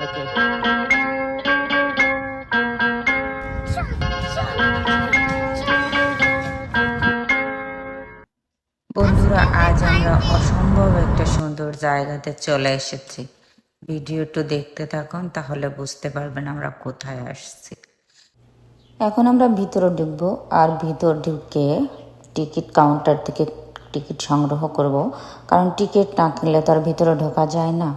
বন্ধুরা, আজ আমরা অসম্ভব একটা সুন্দর জায়গাতে চলে এসেছি। ভিডিওটা দেখতে থাকুন, তাহলে বুঝতে পারবেন আমরা কোথায় আসছি। এখন আমরা ভিতরে ঢুকবো, আর ভিতর ঢুকে টিকিট কাউন্টার থেকে টিকিট সংগ্রহ করব। কারণ টিকিট না কিনলে তার ভিতরে ঢোকা যায় না।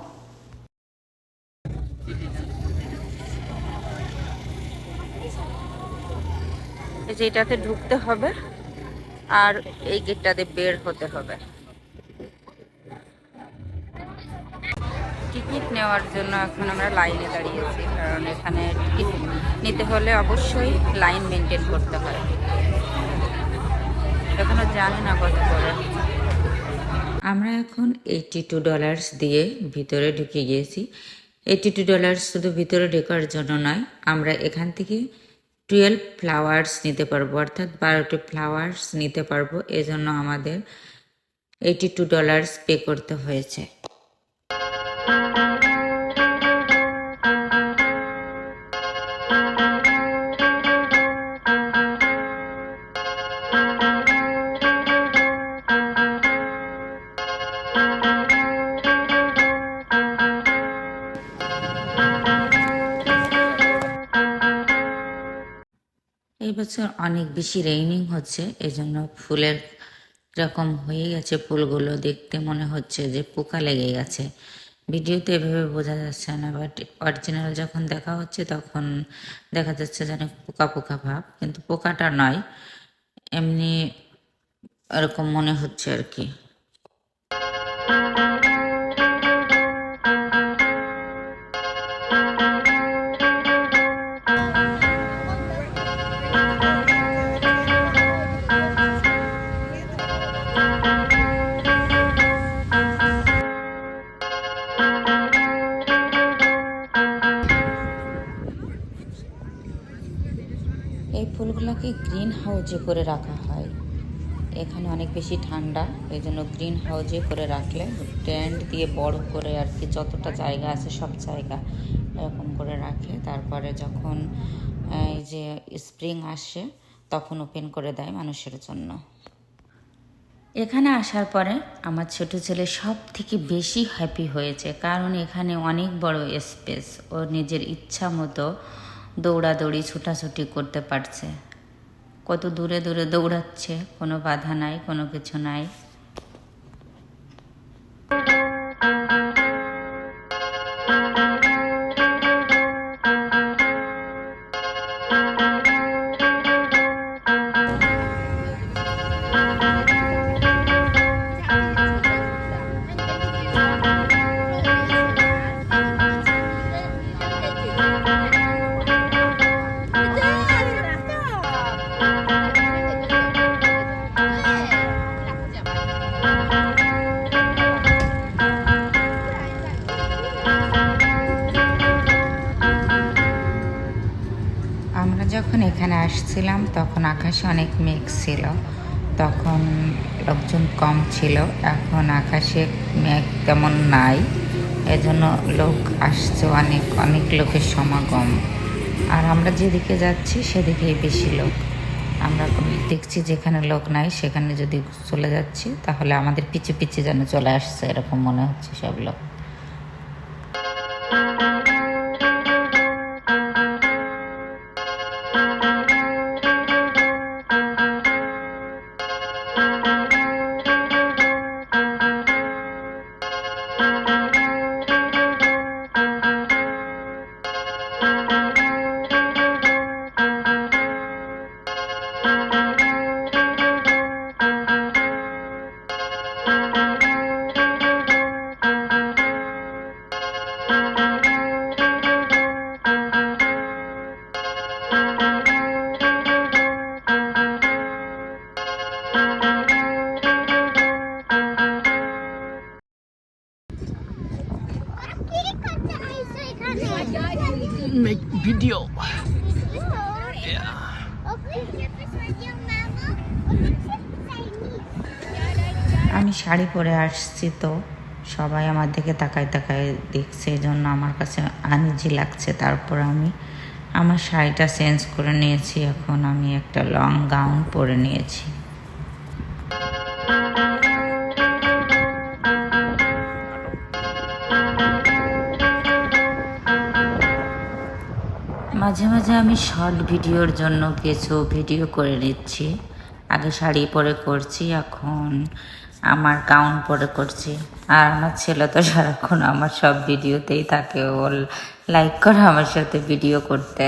এই যে এটাতে ঢুকতে হবে আর এই গেটটাতে বের হতে হবে। টিকিট নেওয়ার জন্য এখন আমরা লাইনে দাঁড়িয়েছি, কারণ এখানে টিকিট নিতে হলে অবশ্যই লাইন মেনটেন করতে হয়। এখনও জানি না কত করে। আমরা এখন এইটি টু ডলার্স দিয়ে ভিতরে ঢুকে গিয়েছি। এইটি টু ডলার্স শুধু ভিতরে ঢোকার জন্য নয়, আমরা এখান থেকে টুয়েলভ ফ্লাওয়ার্স নিতে পারব, অর্থাৎ বারোটি ফ্লাওয়ার্স নিতে পারব। এজন্য আমাদের এইটি টু ডলার্স পে করতে হয়েছে। এই বছর অনেক বেশি রেইনিং হচ্ছে, এজন্য ফুলের রকম হয়ে গেছে ফুলগুলো। দেখতে মনে হচ্ছে যে পোকা লেগে গেছে। ভিডিওতে এভাবে বোঝা যাচ্ছে না বাট অরিজিনাল যখন দেখা হচ্ছে তখন দেখা যাচ্ছে যেন পোকা পোকা ভাব, কিন্তু পোকাটা নয়, এমনি এরকম মনে হচ্ছে আর কি। ফুলগুলোকে গ্রিন হাউজে করে রাখা হয়। এখানে অনেক বেশি ঠান্ডা, এই জন্য গ্রিন হাউজে করে রাখলে টেন্ট দিয়ে বড় করে আর কি যতটা জায়গা আছে সব জায়গা এরকম করে রাখে। তারপরে যখন এই যে স্প্রিং আসে, তখন ওপেন করে দেয় মানুষের জন্য। এখানে আসার পরে আমার ছোট ছেলে সব থেকে বেশি হ্যাপি হয়েছে, কারণ এখানে অনেক বড় স্পেস ও নিজের ইচ্ছা মতো দৌড়াদৌড়ি ছুটাছুটি করতে পারছে। কত দূরে দূরে দৌড়াচ্ছে কোনো বাধা নাই কোনো কিছু নাই। যখন এখানে আসছিলাম, তখন আকাশে অনেক মেঘ ছিল। তখন লোকজন কম ছিল। এখন আকাশে মেঘ তেমন নাই। এজন্য লোক আসছে অনেক অনেক লোকের সমাগম। আর আমরা যেদিকে যাচ্ছি, সেদিকেই বেশি লোক। আমরা দেখছি যেখানে লোক নাই, সেখানে যদি চলে যাচ্ছি, তাহলে আমাদের পিছে পিছে যেন চলে আসছে, এরকম মনে হচ্ছে সব লোক। Música make video. আমি শাড়ি পরে আসছি তো সবাই আমার দিকে তাকায় তাকায় দেখছে এই জন্য আমার কাছে আনইজি লাগছে। তারপর আমি আমার শাড়িটা চেঞ্জ করে নিয়েছি এখন আমি একটা লং গাউন পরে নিয়েছি। মাঝে মাঝে আমি শর্ট ভিডিওর জন্য কিছু ভিডিও করে নিচ্ছি। আগে শাড়ি পরে করছি, এখন আমার গাউন পরে করছি। আর আমার ছেলে তো সারাক্ষণ আমার সব ভিডিওতেই থাকে, ও লাইক করে আমার সাথে ভিডিও করতে।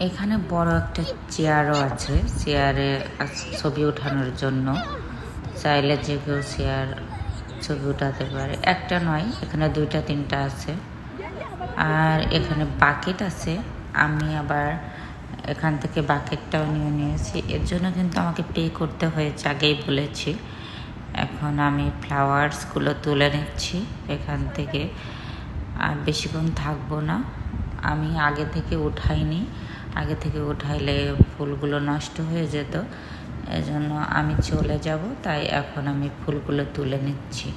এখানে বড় একটা চেয়ারও আছে। চেয়ারে ছবি ওঠানোর জন্য। চাইলে যে কেউ চেয়ার ছবি উঠাতে পারে। একটা নয়, এখানে দুইটা, তিনটা আছে। আর এখানে বাকেট আছে। আমি আবার এখান থেকে বাকেটটাও নিয়ে নিয়েছি। এর জন্য কিন্তু আমাকে পে করতে হয়েছে, আগেই বলেছি। এখন আমি ফ্লাওয়ার্সগুলো তুলে নিচ্ছি এখান থেকে। আর বেশিক্ষণ থাকব না। আমি আগে থেকে উঠাইনি। আগে থেকে উঠাইলে ফুলগুলো নষ্ট হয়ে যেত এজন্য আমি চলে যাব তাই এখন আমি ফুলগুলো তুলে নিচ্ছি।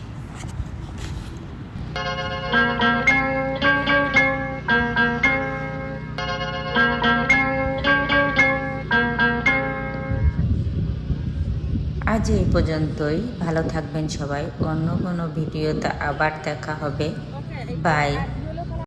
আজ এই পর্যন্তই ভালো থাকবেন সবাই অন্য কোনো ভিডিওতে আবার দেখা হবে। বাই